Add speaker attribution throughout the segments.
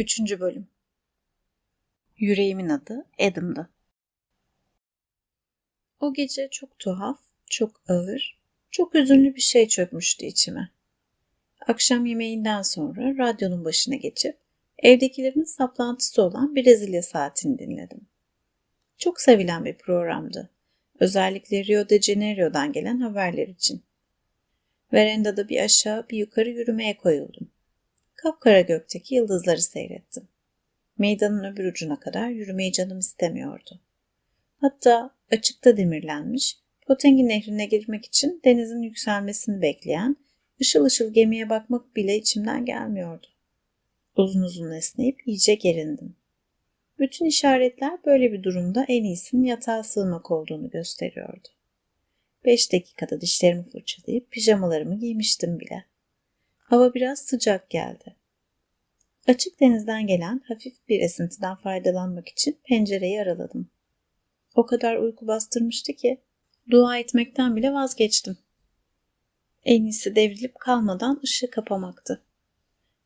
Speaker 1: Üçüncü bölüm Yüreğimin adı Adam'dı. O gece çok tuhaf, çok ağır, çok üzünlü bir şey çökmüştü içime. Akşam yemeğinden sonra radyonun başına geçip evdekilerin saplantısı olan Brezilya saatini dinledim. Çok sevilen bir programdı. Özellikle Rio de Janeiro'dan gelen haberler için. Verandada bir aşağı bir yukarı yürümeye koyuldum. Kapkara gökteki yıldızları seyrettim. Meydanın öbür ucuna kadar yürümeyi canım istemiyordu. Hatta açıkta demirlenmiş, Potengi nehrine girmek için denizin yükselmesini bekleyen, ışıl ışıl gemiye bakmak bile içimden gelmiyordu. Uzun uzun esneyip iyice gerindim. Bütün işaretler böyle bir durumda en iyisinin yatağa sığmak olduğunu gösteriyordu. Beş dakikada dişlerimi fırçalayıp pijamalarımı giymiştim bile. Hava biraz sıcak geldi. Açık denizden gelen hafif bir esintiden faydalanmak için pencereyi araladım. O kadar uyku bastırmıştı ki dua etmekten bile vazgeçtim. En iyisi devrilip kalmadan ışığı kapamaktı.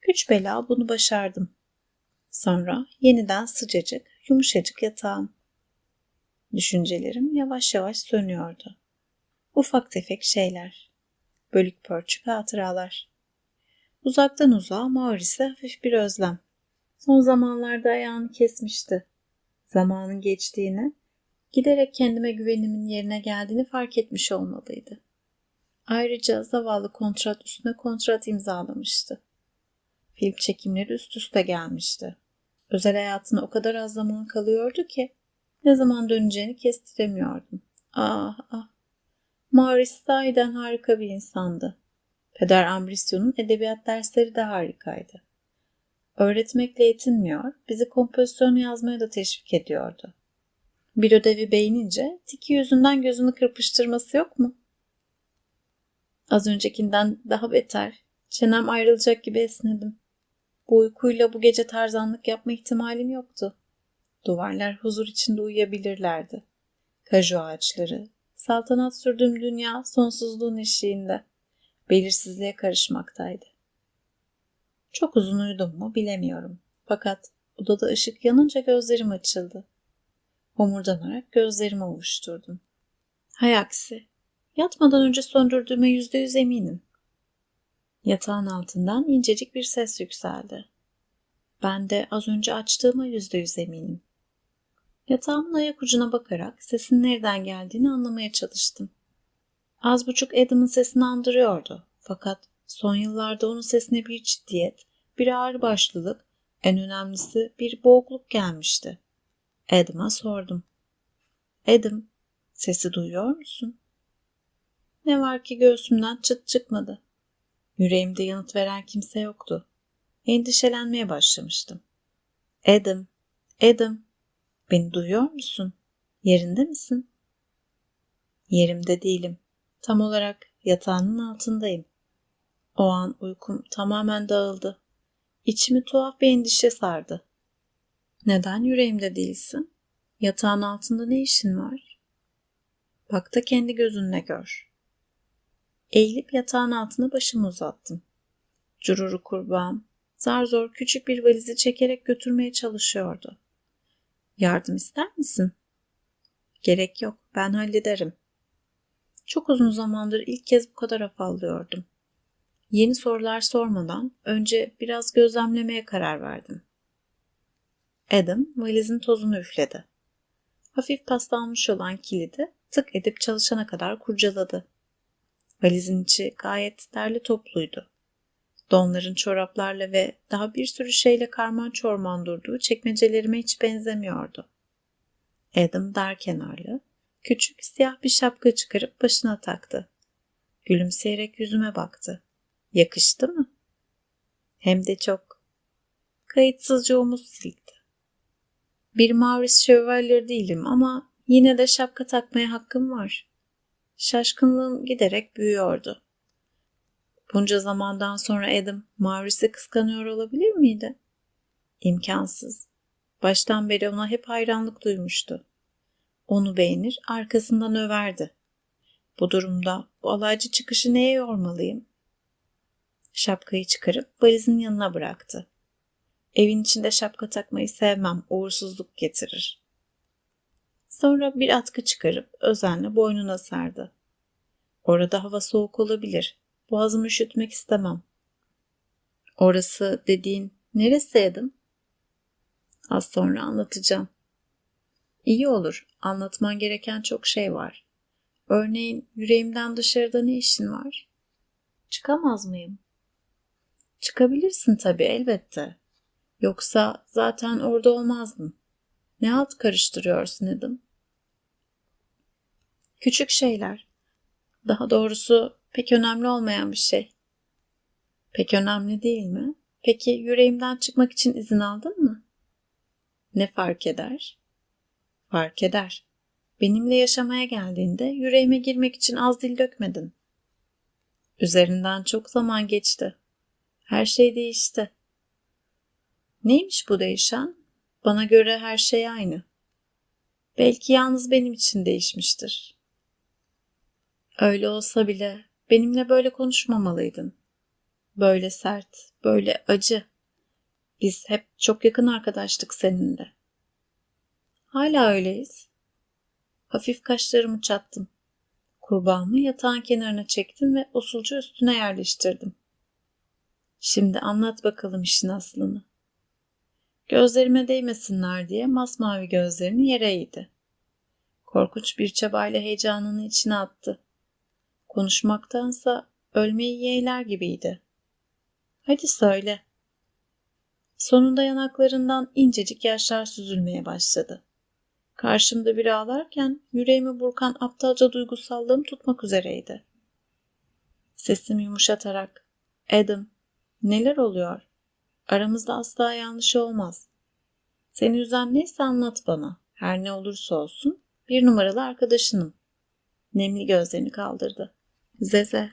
Speaker 1: Güç bela bunu başardım. Sonra yeniden sıcacık, yumuşacık yatağım. Düşüncelerim yavaş yavaş sönüyordu. Ufak tefek şeyler. Bölük pörçük hatıralar. Uzaktan uzağa Maurice'e hafif bir özlem. Son zamanlarda ayağını kesmişti. Zamanın geçtiğini, giderek kendime güvenimin yerine geldiğini fark etmiş olmalıydı. Ayrıca zavallı kontrat üstüne kontrat imzalamıştı. Film çekimleri üst üste gelmişti. Özel hayatına o kadar az zaman kalıyordu ki ne zaman döneceğini kestiremiyordum. Ah ah. Maurice sahiden harika bir insandı. Peder Ambrisio'nun edebiyat dersleri de harikaydı. Öğretmekle yetinmiyor, bizi kompozisyon yazmaya da teşvik ediyordu. Bir ödevi beğenince tiki yüzünden gözünü kırpıştırması yok mu? Az öncekinden daha beter. Çenem ayrılacak gibi esnedim. Bu uykuyla bu gece tarzanlık yapma ihtimalim yoktu. Duvarlar huzur içinde uyuyabilirlerdi. Kaju ağaçları, saltanat sürdüğüm dünya sonsuzluğun eşiğinde belirsizliğe karışmaktaydı. Çok uzun uyudum mu bilemiyorum. Fakat odada ışık yanınca gözlerim açıldı. Homurdanarak gözlerimi ovuşturdum. Hay aksi, yatmadan önce söndürdüğüme yüzde yüz eminim. Yatağın altından incecik bir ses yükseldi. Ben de az önce açtığıma yüzde yüz eminim. Yatağımın ayak ucuna bakarak sesin nereden geldiğini anlamaya çalıştım. Az buçuk Adam'ın sesini andırıyordu. Fakat son yıllarda onun sesine bir ciddiyet, bir ağır başlılık, en önemlisi bir boğukluk gelmişti. Adam'a sordum. Adam, sesi duyuyor musun? Ne var ki göğsümden çıt çıkmadı. Yüreğimde yanıt veren kimse yoktu. Endişelenmeye başlamıştım. Adam, Adam, beni duyuyor musun? Yerinde misin? Yerimde değilim. Tam olarak yatağının altındayım. O an uykum tamamen dağıldı. İçimi tuhaf bir endişe sardı. Neden yüreğimde değilsin? Yatağın altında ne işin var? Bak da kendi gözünle gör. Eğilip yatağın altına başımı uzattım. Cururu kurbağam zar zor küçük bir valizi çekerek götürmeye çalışıyordu. Yardım ister misin? Gerek yok, ben hallederim. Çok uzun zamandır ilk kez bu kadar afallıyordum. Yeni sorular sormadan önce biraz gözlemlemeye karar verdim. Adam valizin tozunu üfledi. Hafif paslanmış olan kilidi tık edip çalışana kadar kurcaladı. Valizin içi gayet derli topluydu. Donların çoraplarla ve daha bir sürü şeyle karman çorman durduğu çekmecelerime hiç benzemiyordu. Adam dar kenarlı, Küçük siyah bir şapka çıkarıp başına taktı. Gülümseyerek yüzüme baktı. Yakıştı mı? Hem de çok. Kayıtsızca omuz sildi. Bir Maurice Chevalier değilim ama yine de şapka takmaya hakkım var. Şaşkınlığım giderek büyüyordu. Bunca zamandan sonra Adam Maurice'i kıskanıyor olabilir miydi? İmkansız. Baştan beri ona hep hayranlık duymuştu. Onu beğenir, arkasından överdi. Bu durumda bu alaycı çıkışı neye yormalıyım? Şapkayı çıkarıp valizin yanına bıraktı. Evin içinde şapka takmayı sevmem, uğursuzluk getirir. Sonra bir atkı çıkarıp özenle boynuna sardı. Orada hava soğuk olabilir. Boğazımı üşütmek istemem. Orası dediğin neresi Adam? Az sonra anlatacağım. İyi olur. Anlatman gereken çok şey var. Örneğin yüreğimden dışarıda ne işin var? Çıkamaz mıyım? Çıkabilirsin tabii elbette. Yoksa zaten orada olmazdın. Ne halt karıştırıyorsun Adam? Küçük şeyler. Daha doğrusu pek önemli olmayan bir şey. Pek önemli değil mi? Peki yüreğimden çıkmak için izin aldın mı? Ne fark eder? Fark eder. Benimle yaşamaya geldiğinde yüreğime girmek için az dil dökmedin. Üzerinden çok zaman geçti. Her şey değişti. Neymiş bu değişen? Bana göre her şey aynı. Belki yalnız benim için değişmiştir. Öyle olsa bile benimle böyle konuşmamalıydın. Böyle sert, böyle acı. Biz hep çok yakın arkadaştık seninle. Hala öyleyiz. Hafif kaşlarımı çattım. Kurbağamı yatağın kenarına çektim ve usulca üstüne yerleştirdim. Şimdi anlat bakalım işin aslını. Gözlerime değmesinler diye masmavi gözlerini yere eğdi. Korkunç bir çabayla heyecanını içine attı. Konuşmaktansa ölmeyi yeğler gibiydi. Hadi söyle. Sonunda yanaklarından incecik yaşlar süzülmeye başladı. Karşımda bir ağlarken yüreğimi burkan aptalca duygusallığım tutmak üzereydi. Sesimi yumuşatarak, Adam, neler oluyor? Aramızda asla yanlış olmaz. Seni üzen neyse anlat bana. Her ne olursa olsun bir numaralı arkadaşınım. Nemli gözlerini kaldırdı. Zeze,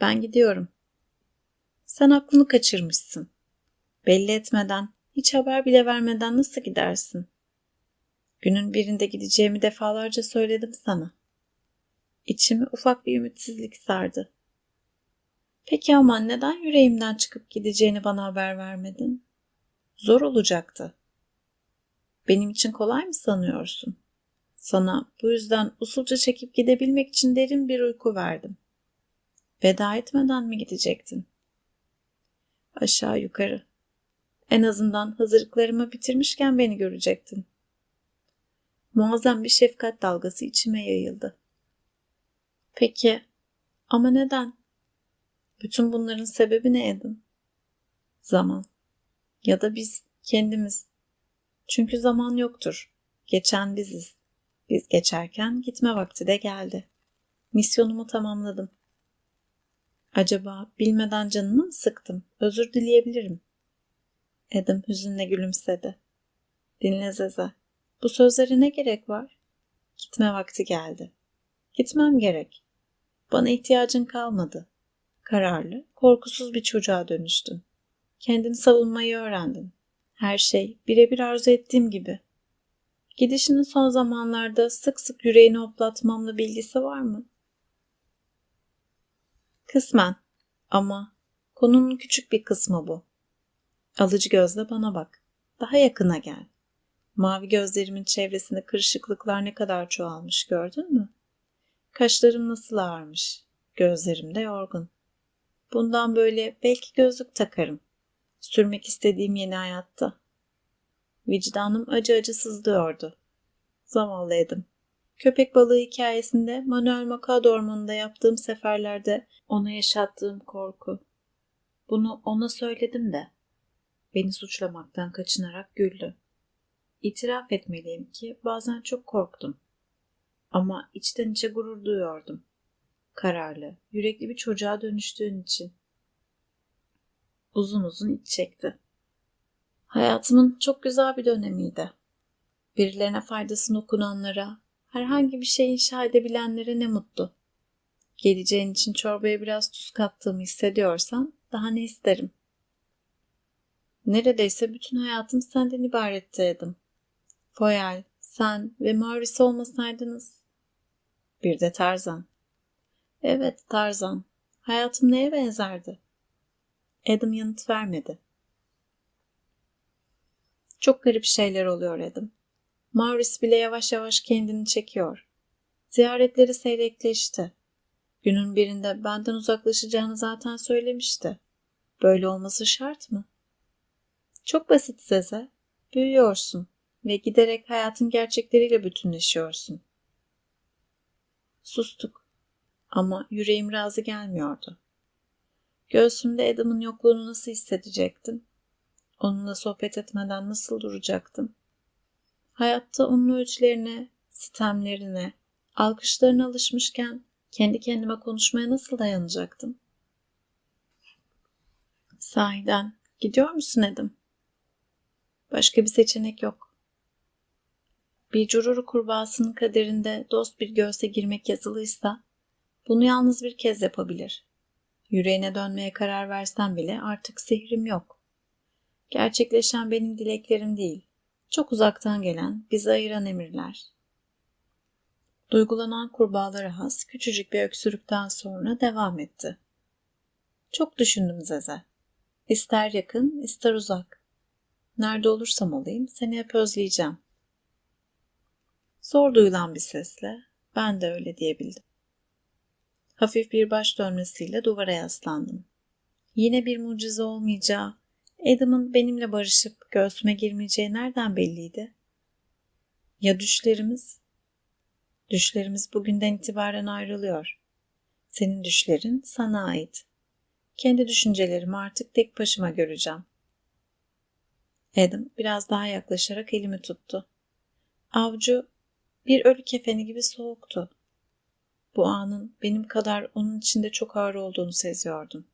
Speaker 1: ben gidiyorum. Sen aklını kaçırmışsın. Belli etmeden, hiç haber bile vermeden nasıl gidersin? Günün birinde gideceğimi defalarca söyledim sana. İçimi ufak bir ümitsizlik sardı. Peki ama neden yüreğimden çıkıp gideceğini bana haber vermedin? Zor olacaktı. Benim için kolay mı sanıyorsun? Sana bu yüzden usulca çekip gidebilmek için derin bir uyku verdim. Veda etmeden mi gidecektin? Aşağı yukarı. En azından hazırlıklarımı bitirmişken beni görecektin. Muazzam bir şefkat dalgası içime yayıldı. Peki ama neden? Bütün bunların sebebi ne Edin? Zaman. Ya da biz kendimiz. Çünkü zaman yoktur. Geçen biziz. Biz geçerken gitme vakti de geldi. Misyonumu tamamladım. Acaba bilmeden canını mı sıktım? Özür dileyebilirim. Adam hüzünle gülümsedi. Dinle Zeze. Bu sözlere ne gerek var? Gitme vakti geldi. Gitmem gerek. Bana ihtiyacın kalmadı. Kararlı, korkusuz bir çocuğa dönüştün. Kendini savunmayı öğrendin. Her şey birebir arzu ettiğim gibi. Gidişinin son zamanlarda sık sık yüreğini hoplatmamla bilgisi var mı? Kısmen ama konunun küçük bir kısmı bu. Alıcı gözle bana bak. Daha yakına gel. Mavi gözlerimin çevresinde kırışıklıklar ne kadar çoğalmış gördün mü? Kaşlarım nasıl ağarmış. Gözlerim de yorgun. Bundan böyle belki gözlük takarım. Sürmek istediğim yeni hayatta. Vicdanım acı acı sızlıyordu. Zavallıydım. Köpek balığı hikayesinde Manuel Macado ormanında yaptığım seferlerde ona yaşattığım korku. Bunu ona söyledim de. Beni suçlamaktan kaçınarak güldü. İtiraf etmeliyim ki bazen çok korktum. Ama içten içe gurur duyuyordum. Kararlı, yürekli bir çocuğa dönüştüğün için. Uzun uzun iç çekti. Hayatımın çok güzel bir dönemiydi. Birilerine faydasını okunanlara, herhangi bir şey inşa edebilenlere ne mutlu. Geleceğin için çorbaya biraz tuz kattığımı hissediyorsan daha ne isterim? Neredeyse bütün hayatım senden ibaretti. Foyal, sen ve Maurice olmasaydınız. Bir de Tarzan. Evet Tarzan. Hayatım neye benzerdi? Adam yanıt vermedi. Çok garip şeyler oluyor Adam. Maurice bile yavaş yavaş kendini çekiyor. Ziyaretleri seyrekleşti. Günün birinde benden uzaklaşacağını zaten söylemişti. Böyle olması şart mı? Çok basit Zeze. Büyüyorsun ve giderek hayatın gerçekleriyle bütünleşiyorsun. Sustuk ama yüreğim razı gelmiyordu. Göğsümde Adam'ın yokluğunu nasıl hissedecektim? Onunla sohbet etmeden nasıl duracaktım? Hayatta onun ölçülerine, sitemlerine, alkışlarına alışmışken kendi kendime konuşmaya nasıl dayanacaktım? Sahiden gidiyor musun Edim? Başka bir seçenek yok. Bir cururu kurbağasının kaderinde dost bir göğse girmek yazılıysa bunu yalnız bir kez yapabilir. Yüreğine dönmeye karar versem bile artık sihrim yok. Gerçekleşen benim dileklerim değil, çok uzaktan gelen, bizi ayıran emirler. Duygulanan kurbağalara has küçücük bir öksürükten sonra devam etti. Çok düşündüm Zeze. İster yakın, ister uzak. Nerede olursam olayım seni hep özleyeceğim. Zor duyulan bir sesle ben de öyle diyebildim. Hafif bir baş dönmesiyle duvara yaslandım. Yine bir mucize olmayacağı, Adam'ın benimle barışıp göğsüme girmeyeceği nereden belliydi? Ya düşlerimiz? Düşlerimiz bugünden itibaren ayrılıyor. Senin düşlerin sana ait. Kendi düşüncelerimi artık tek başıma göreceğim. Adam biraz daha yaklaşarak elimi tuttu. Avcu bir ölü kefeni gibi soğuktu. Bu anın benim kadar onun içinde çok ağır olduğunu seziyordum.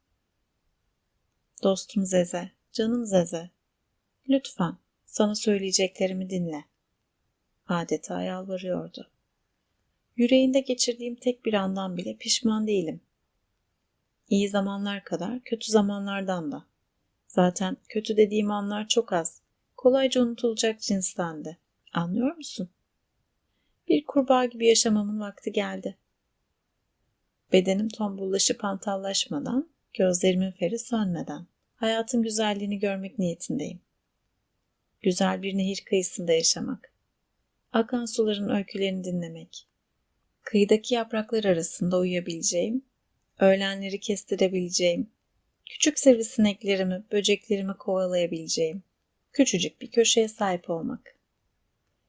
Speaker 1: Dostum Zeze, canım Zeze, lütfen sana söyleyeceklerimi dinle. Adeta yalvarıyordu. Yüreğinde geçirdiğim tek bir andan bile pişman değilim. İyi zamanlar kadar kötü zamanlardan da. Zaten kötü dediğim anlar çok az. Kolayca unutulacak cinstendi. Anlıyor musun? Bir kurbağa gibi yaşamamın vakti geldi. Bedenim tombullaşıp antallaşmadan, gözlerimin feri sönmeden, hayatın güzelliğini görmek niyetindeyim. Güzel bir nehir kıyısında yaşamak. Akan suların öykülerini dinlemek. Kıyıdaki yapraklar arasında uyuyabileceğim, öğlenleri kestirebileceğim, küçük sivrisineklerimi, böceklerimi kovalayabileceğim, küçücük bir köşeye sahip olmak.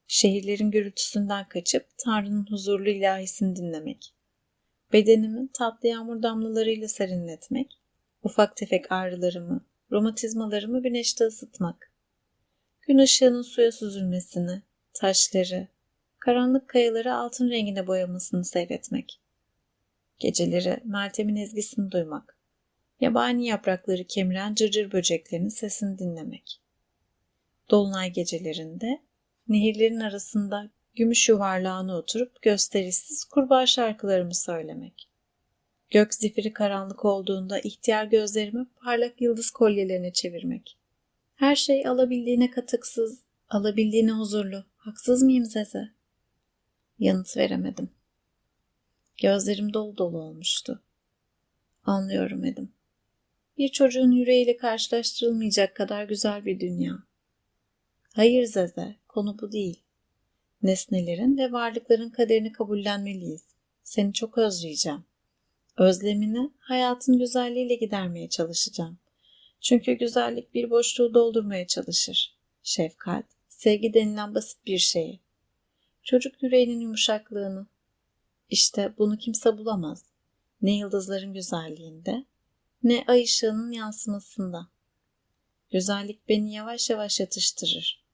Speaker 1: Şehirlerin gürültüsünden kaçıp Tanrı'nın huzurlu ilahisini dinlemek. Bedenimi tatlı yağmur damlalarıyla serinletmek, ufak tefek ağrılarımı, romatizmalarımı güneşte ısıtmak, gün ışığının suya süzülmesini, taşları, karanlık kayaları altın rengine boyamasını seyretmek, geceleri Meltem'in ezgisini duymak, yabani yaprakları kemiren cırcır böceklerinin sesini dinlemek, dolunay gecelerinde nehirlerin arasında gümüş yuvarlağına oturup gösterişsiz kurbağa şarkılarımı söylemek. Gök zifiri karanlık olduğunda ihtiyar gözlerimi parlak yıldız kolyelerine çevirmek. Her şey alabildiğine katıksız, alabildiğine huzurlu. Haksız mıyım Zeze? Yanıt veremedim. Gözlerim dolu dolu olmuştu. Anlıyorum Edim. Bir çocuğun yüreğiyle karşılaştırılmayacak kadar güzel bir dünya. Hayır Zeze, konu bu değil. Nesnelerin ve varlıkların kaderini kabullenmeliyiz. Seni çok özleyeceğim. Özlemini hayatın güzelliğiyle gidermeye çalışacağım. Çünkü güzellik bir boşluğu doldurmaya çalışır. Şefkat, sevgi denilen basit bir şeyi. Çocuk yüreğinin yumuşaklığını. İşte bunu kimse bulamaz. Ne yıldızların güzelliğinde, ne ay ışığının yansımasında. Güzellik beni yavaş yavaş yatıştırır.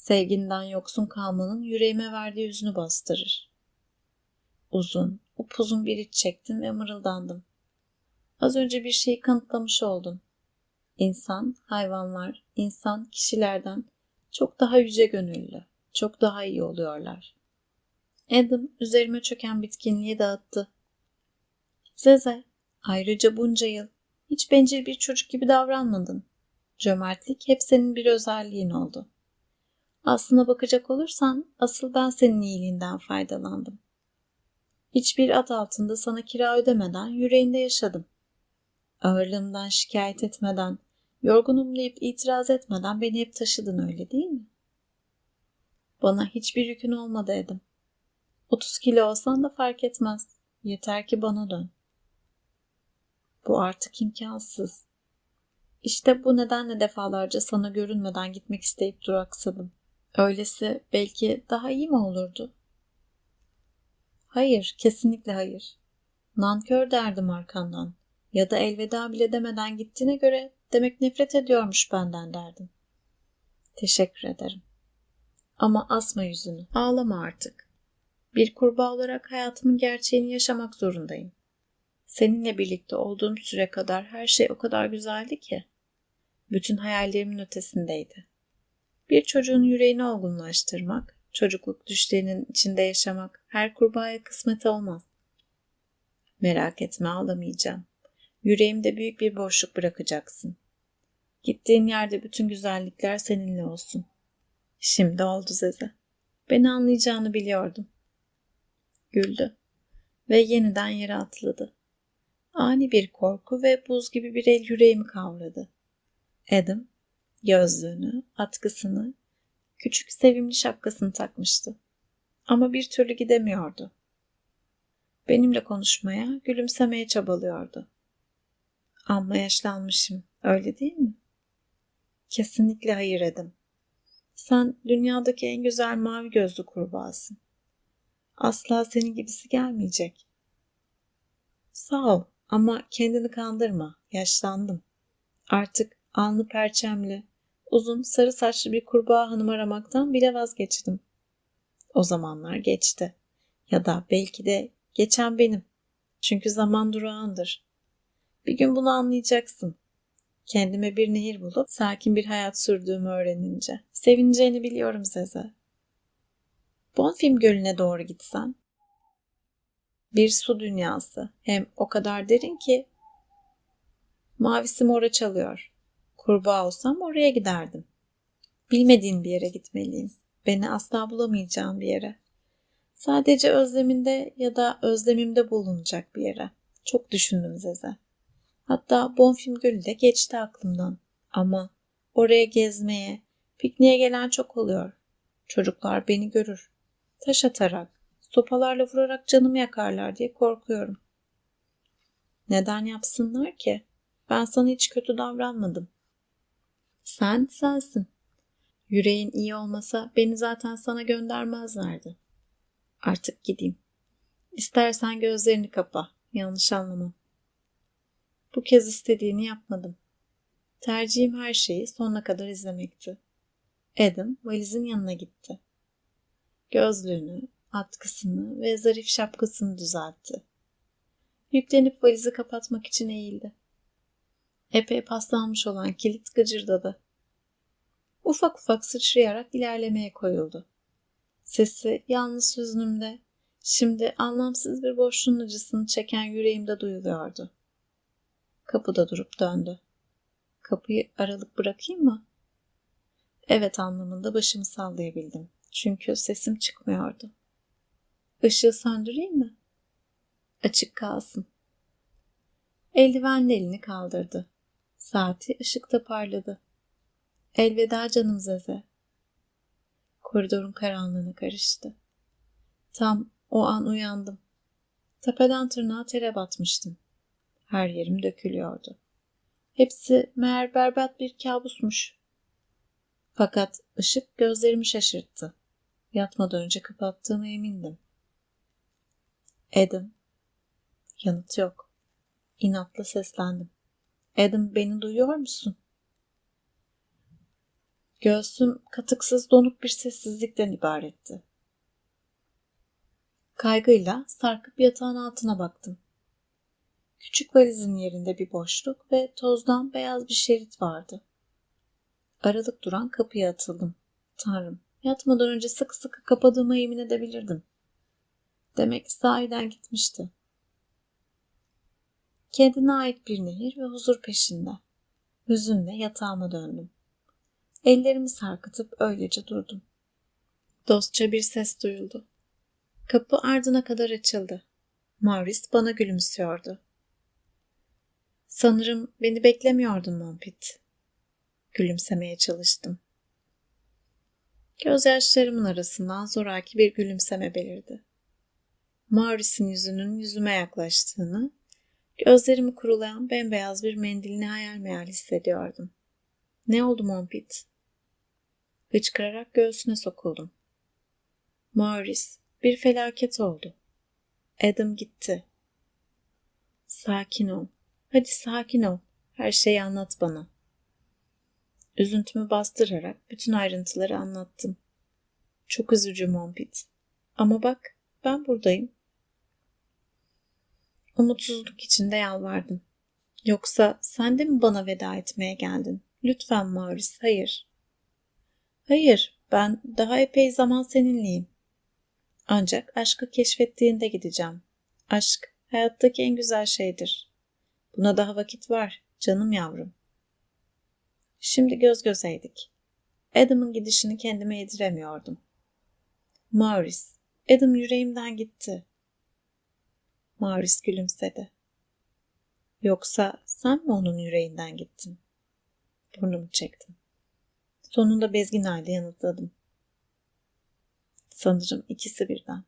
Speaker 1: Sevginden yoksun kalmanın yüreğime verdiği yüzünü bastırır. Uzun, upuzun bir iç çektim ve mırıldandım. Az önce bir şeyi kanıtlamış oldun. İnsan, hayvanlar, insan kişilerden çok daha yüce gönüllü, çok daha iyi oluyorlar. Adam üzerime çöken bitkinliği dağıttı. Zeze, ayrıca bunca yıl hiç bencil bir çocuk gibi davranmadın. Cömertlik hep senin bir özelliğin oldu.'' Aslına bakacak olursan asıl ben senin iyiliğinden faydalandım. Hiçbir ad altında sana kira ödemeden yüreğinde yaşadım. Ağırlığımdan şikayet etmeden, Yorgunum deyip itiraz etmeden beni hep taşıdın öyle değil mi? Bana hiçbir yükün olmadı Edim. 30 kilo olsan da fark etmez. Yeter ki bana dön. Bu artık imkansız. İşte bu nedenle defalarca sana görünmeden gitmek isteyip duraksadım. Öylesi belki daha iyi mi olurdu? Hayır, kesinlikle hayır. Nankör derdim arkandan. Ya da elveda bile demeden gittiğine göre demek nefret ediyormuş benden derdim. Teşekkür ederim. Ama asma yüzünü. Ağlama artık. Bir kurbağa olarak hayatımın gerçeğini yaşamak zorundayım. Seninle birlikte olduğum süre kadar her şey o kadar güzeldi ki. Bütün hayallerimin ötesindeydi. Bir çocuğun yüreğini olgunlaştırmak, çocukluk düşlerinin içinde yaşamak her kurbağaya kısmet olmaz. Merak etme ağlamayacağım. Yüreğimde büyük bir boşluk bırakacaksın. Gittiğin yerde bütün güzellikler seninle olsun. Şimdi oldu Zeze. Beni anlayacağını biliyordum. Güldü ve yeniden yere atladı. Ani bir korku ve buz gibi bir el yüreğimi kavradı. Adam gözlüğünü, atkısını, küçük sevimli şapkasını takmıştı. Ama bir türlü gidemiyordu. Benimle konuşmaya, gülümsemeye çabalıyordu. Amma yaşlanmışım, öyle değil mi? Kesinlikle hayır Adam. Sen dünyadaki en güzel mavi gözlü kurbağasın. Asla senin gibisi gelmeyecek. Sağ ol ama kendini kandırma. Yaşlandım. Artık alnı perçemli, uzun sarı saçlı bir kurbağa hanım aramaktan bile vazgeçtim. O zamanlar geçti. Ya da belki de geçen benim. Çünkü zaman durağandır. Bir gün bunu anlayacaksın. Kendime bir nehir bulup sakin bir hayat sürdüğümü öğrenince. Sevineceğini biliyorum Zeze. Bonfim Gölü'ne doğru gitsen. Bir su dünyası. Hem o kadar derin ki mavisi mora çalıyor. Kurbağa olsam oraya giderdim. Bilmediğin bir yere gitmeliyim. Beni asla bulamayacağım bir yere. Sadece özleminde ya da özlemimde bulunacak bir yere. Çok düşündüm Zeze. Hatta Bonfim Gölü de geçti aklımdan. Ama oraya gezmeye, pikniğe gelen çok oluyor. Çocuklar beni görür. Taş atarak, sopalarla vurarak canımı yakarlar diye korkuyorum. Neden yapsınlar ki? Ben sana hiç kötü davranmadım. Sen sensin. Yüreğin iyi olmasa beni zaten sana göndermezlerdi. Artık gideyim. İstersen gözlerini kapa. Yanlış anlamam. Bu kez istediğini yapmadım. Tercihim her şeyi sonuna kadar izlemekti. Adam valizin yanına gitti. Gözlüğünü, atkısını ve zarif şapkasını düzeltti. Yüklenip valizi kapatmak için eğildi. Epey paslanmış olan kilit gıcırdadı. Ufak ufak sıçrayarak ilerlemeye koyuldu. Sesi yalnız hüznümde, şimdi anlamsız bir boşluğun acısını çeken yüreğimde duyuluyordu. Kapıda durup döndü. Kapıyı aralık bırakayım mı? Evet anlamında başımı sallayabildim. Çünkü sesim çıkmıyordu. Işığı söndüreyim mi? Açık kalsın. Eldivenli elini kaldırdı. Saati ışıkta parladı. Elveda canım Zeze. Koridorun karanlığına karıştı. Tam o an uyandım. Tepeden tırnağa tere batmıştım. Her yerim dökülüyordu. Hepsi meğer berbat bir kabusmuş. Fakat ışık gözlerimi şaşırttı. Yatmadan önce kapattığıma emindim. Adam. Yanıt yok. İnatla seslendim. Adam beni duyuyor musun? Göğsüm katıksız donuk bir sessizlikten ibaretti. Kaygıyla sarkıp yatağın altına baktım. Küçük valizin yerinde bir boşluk ve tozdan beyaz bir şerit vardı. Aralık duran kapıya atıldım. Tanrım, yatmadan önce sıkı sıkı kapadığıma yemin edebilirdim. Demek sahiden gitmişti. Kendine ait bir nehir ve huzur peşinde. Hüzünle yatağıma döndüm. Ellerimi sarkıtıp öylece durdum. Dostça bir ses duyuldu. Kapı ardına kadar açıldı. Morris bana gülümsüyordu. Sanırım beni beklemiyordun Mompit. gülümsemeye çalıştım. Gözyaşlarımın arasından zoraki bir gülümseme belirdi. Maurice'in yüzünün yüzüme yaklaştığını, gözlerimi kurulayan bembeyaz bir mendilini hayal meyal hissediyordum. Ne oldu Mompit? Hıçkırarak göğsüne sokuldum. Maurice, bir felaket oldu. Adam gitti. Sakin ol. Hadi sakin ol. Her şeyi anlat bana. Üzüntümü bastırarak bütün ayrıntıları anlattım. Çok üzücü Mompit. Ama bak ben buradayım. Umutsuzluk içinde yalvardım. Yoksa sen de mi bana veda etmeye geldin? Lütfen Maurice, hayır. Hayır, ben daha epey zaman seninleyim. Ancak aşkı keşfettiğinde gideceğim. Aşk hayattaki en güzel şeydir. Buna daha vakit var, canım yavrum. Şimdi göz gözeydik. Adam'ın gidişini kendime yediremiyordum. Maurice, Adam yüreğimden gitti. Maurice gülümsedi. Yoksa sen mi onun yüreğinden gittin? Burnumu çektim. Sonunda bezgin halde yanıtladım. Sanırım ikisi birden.